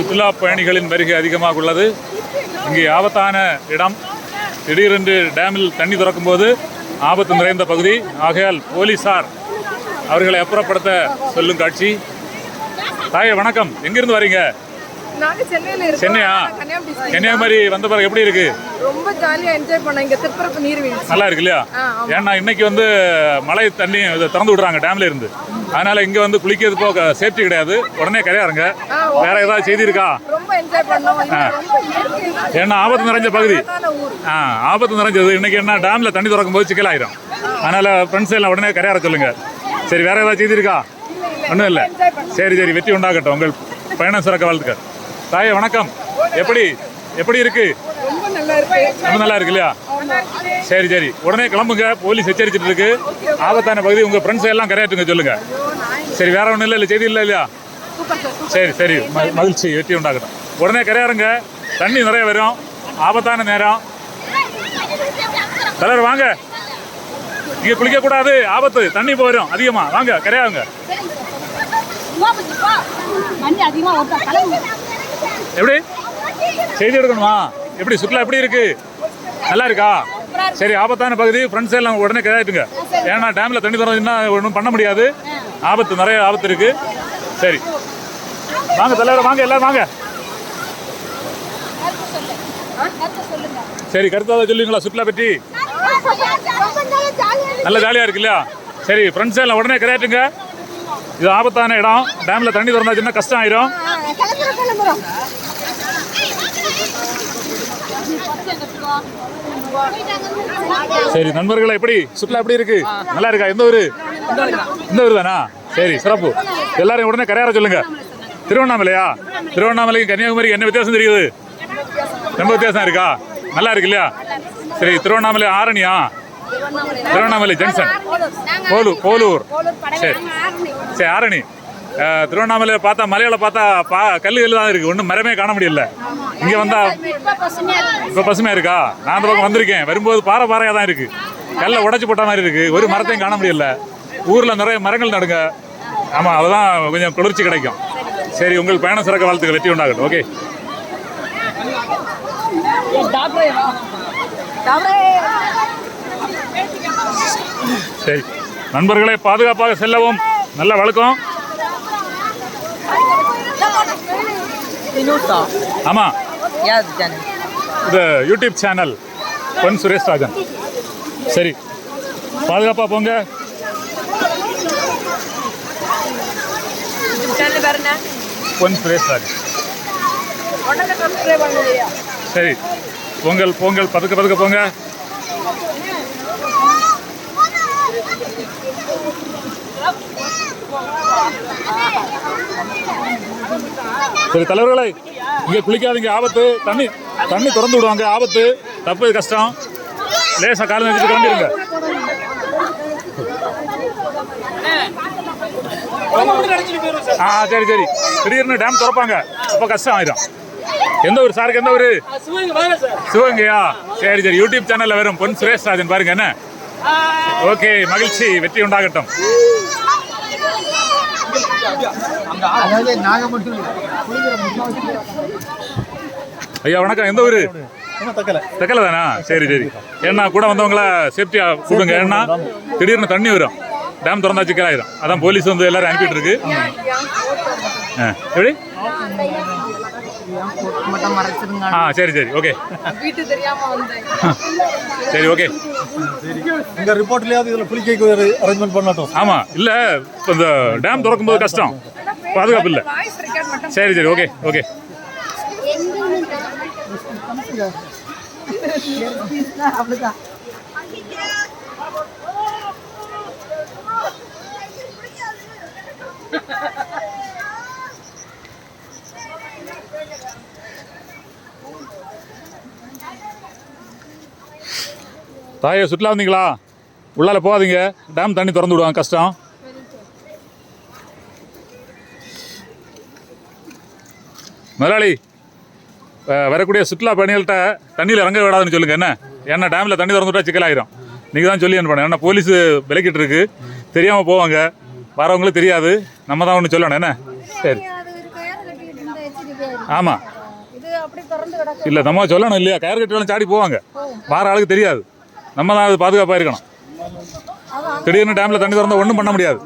சுற்றுலா பயணிகளின் வருகை அதிகமாக உள்ளது. இங்கே ஆபத்தான இடம். திடீரென்று டேமில் தண்ணி திறக்கும்போது ஆபத்து நிறைந்த பகுதி. ஆகையால் போலீசார் அவர்களை அப்புறப்படுத்த சொல்லும் காட்சி. தாயே வணக்கம். எங்கிருந்து வரீங்க? சென்னையா? கன்னியாகுமரி வந்த பிறகு எப்படி இருக்கு? ரொம்ப ஜாலியா என்ஜாய் பண்ணோம். இங்க திருப்பரப்பு நீர்வீழ்ச்சி. நல்லா இருக்கு இல்லையா. ஏன்னா இன்னைக்கு வந்து மழை தண்ணி திறந்து விடுறாங்க டேம்ல இருந்து. அதனால இங்க வந்து குளிக்கிறது போக சேஃப்டி கிடையாது. உடனே கரையாருங்க. வேற ஏதாவது செய்தி இருக்கா ரொம்ப என்ஜாய் பண்ணோம். இங்க ரொம்ப இயற்கை ஏன்னா ஆபத்து நிறைஞ்ச பகுதி. ஆ ஆபத்து நிறைஞ்சது. இன்னைக்கு என்ன டேம்ல தண்ணி திறக்கும் போது சிக்கல் ஆயிரும். அதனால ஃப்ரெண்ட்ஸ் எல்லாம் உடனே கரையாற சொல்லுங்க. சரி வேற ஏதாவது செய்தி இருக்கா ஒன்றும் இல்லை. சரி சரி வெற்றி உண்டாகட்டும். உங்கள் பயணம் சிறக்க வாழ்த்துக்கள். தாயே வணக்கம். எப்படி? எப்படி இருக்கு? ரொம்ப நல்லா இருக்கு. ரொம்ப நல்லா இருக்கு இல்லையா? சரி சரி. உடனே கிளம்புங்க. போலீஸ் எச்சரிச்சிட்டு இருக்கு ஆபத்தான பகுதி. உங்க ஃப்ரெண்ட்ஸ் எல்லாம் கரையாட்டுங்க சொல்லுங்க. சரி வேற ஒன்றும் இல்லை இல்லை. செய்தி இல்லை இல்லையா? சரி சரி மகிழ்ச்சி வெற்றி உண்டாகட்டும். உடனே கரையாருங்க தண்ணி நிறைய வரும். ஆபத்தான நேரம். தலைவர் வாங்க. இங்க குளிக்க கூடாது. ஆபத்து. தண்ணி போயிடும் அதிகமா. வாங்க கலந்து எப்படி? செய்தி எடுக்கணுமா? எப்படி? சுற்றுலா எப்படி இருக்கு? நல்லா இருக்கா சரி ஆபத்தான பகுதி. ஃப்ரெண்ட்ஸ் எல்லாம் உடனே கிடையாதுங்க ஏன்னா டேம்ல தண்ணி திறந்துன்னா ஒன்றும் பண்ண முடியாது. ஆபத்து நிறைய ஆபத்து இருக்கு. சரி. வாங்க தலைவர் வாங்க எல்லாரும் வாங்க. சரி கருத்தாக சொல்லுவீங்களா சுற்றுலா பற்றி? நல்ல ஜாலியாக இருக்கு இல்லையா? சரி ஃப்ரெண்ட்ஸ் எல்லாம் உடனே கிடையாட்டுங்க இது ஆபத்தான இடம். டேம்ல தண்ணி திறந்தாச்சுன்னா கஷ்டம் ஆயிரும். சரி நண்பர்களே எப்படி? சுற்றுலா எப்படி இருக்கு? நல்லா இருக்கா? எந்த ஊரு? இந்த ஊர் தானா? சரி சிறப்பு. எல்லாரும் உடனே கரையாற சொல்லுங்க. திருவண்ணாமலையா? திருவண்ணாமலைக்கும் கன்னியாகுமரி என்ன வித்தியாசம் தெரியுது? ரொம்ப வித்தியாசம் இருக்கா? நல்லா இருக்கு இல்லையா? சரி திருவண்ணாமலை ஆரணியா? திருவண்ணாமலை ஜங்ஷன்? போலூர் போலூர். சரி. சரி ஆரணி. திருவண்ணாமலையில் திருவண்ணாமலையை பார்த்தா மலையில பார்த்தா பா கல்லு கல்லு தான் இருக்கு. ஒன்றும் மரமே காண முடியல. இங்கே வந்தா இப்போ பசுமையா இருக்கா? நான் அந்த பக்கம் வந்திருக்கேன். வரும்போது பாறை பாறையாக தான் இருக்கு. கல்லை உடைச்சு போட்ட மாதிரி இருக்கு. ஒரு மரத்தையும் காண முடியல. ஊர்ல நிறைய மரங்கள் நடுங்க. ஆமா அதுதான் கொஞ்சம் குளிர்ச்சி கிடைக்கும். சரி உங்கள் பயணம் சிறக்க வாழ்த்துக்கள் வெற்றி உண்டாகட்டும். ஓகே சரி. நண்பர்களை பாதுகாப்பாக செல்லவும். நல்ல வழக்கம். நியூஸா ஆமாம் யாது சேனல் இது யூடியூப் சேனல் பொன் சுரேஷ் ராஜன் சரி. பாதுகாப்பாக போங்க. பொன் சுரேஷ் ராஜன் சரி. பொங்கல் பொங்கல் பதுக்க பதுக்க போங்க. சரி தலைவர்களே இங்க குளிக்காதீங்க ஆபத்து. தண்ணி தண்ணி திறந்து விடுவாங்க ஆபத்து. தப்பு கஷ்டம். லேசா காலம் நினைச்சிட்டு கிளம்பிடுங்க. ஆ சரி சரி. திடீர்னு டேம் திறப்பாங்க. அப்போ கஷ்டம் ஆயிடும். எந்த ஊர் சாருக்கு எந்த ஊர்? சிவகங்கையா? சரி சரி. யூடியூப் சேனல்ல வரும் பொன் சுரேஷ் ராஜன். பாருங்க என்ன? ஓகே மகிழ்ச்சி வெற்றி உண்டாகட்டும் ஐயா வணக்கம் எந்த ஊர் தக்கலை தானா சரி சரி ஏன்னா கூட வந்தவங்கள சேஃப்டியாக கூடுங்க ஏன்னா திடீர்னு தண்ணி வரும் டேம் திறந்தா சிக்கலாயிரும் அதான் போலீஸ் வந்து எல்லாரும் அனுப்பிட்டு இருக்கு எப்படி ஆ சரி சரி ஓகே சரி ஓகே எங்க ரிப்போர்ட்லயாவது இதுல குளிக்க அரேஞ்ச்மெண்ட் பண்ணட்டும். ஆமா இல்ல இப்ப இந்த டேம் திறக்கும் போது கஷ்டம். பாதுகாப்பு இல்ல. வாய்ஸ் ரெக்கார்ட் மட்டும் சரி சரி ஓகே ஓகே தாயை சுற்றுலா வந்தீங்களா? உள்ளால போகாதீங்க. டேம் தண்ணி திறந்து விடுவாங்க கஷ்டம். முதலாளி வரக்கூடிய சுற்றுலா பயணிகள்கிட்ட தண்ணியில் இறங்க விடாதுன்னு சொல்லுங்க என்ன? ஏன்னா டேமில் தண்ணி திறந்து விட்டா சிக்கலாயிரும். நீங்கள் தான் சொல்லி அனுப்பணும். ஏன்னா போலீஸ் விலக்கிட்டு இருக்கு தெரியாமல் போவாங்க. வரவங்களுக்கு தெரியாது. நம்ம தான் ஒன்று சொல்லணும் என்ன? சரி. ஆமாம் இல்லை நம்ம சொல்லணும் இல்லையா? கயிறு கட்டிலாம் சாடி போவாங்க. வார ஆளுக்கு தெரியாது. நம்ம தான் அது பாதுகாப்பாக இருக்கணும். திடீர்னு டேமில் தண்ணி திறந்தா ஒன்றும் பண்ண முடியாது.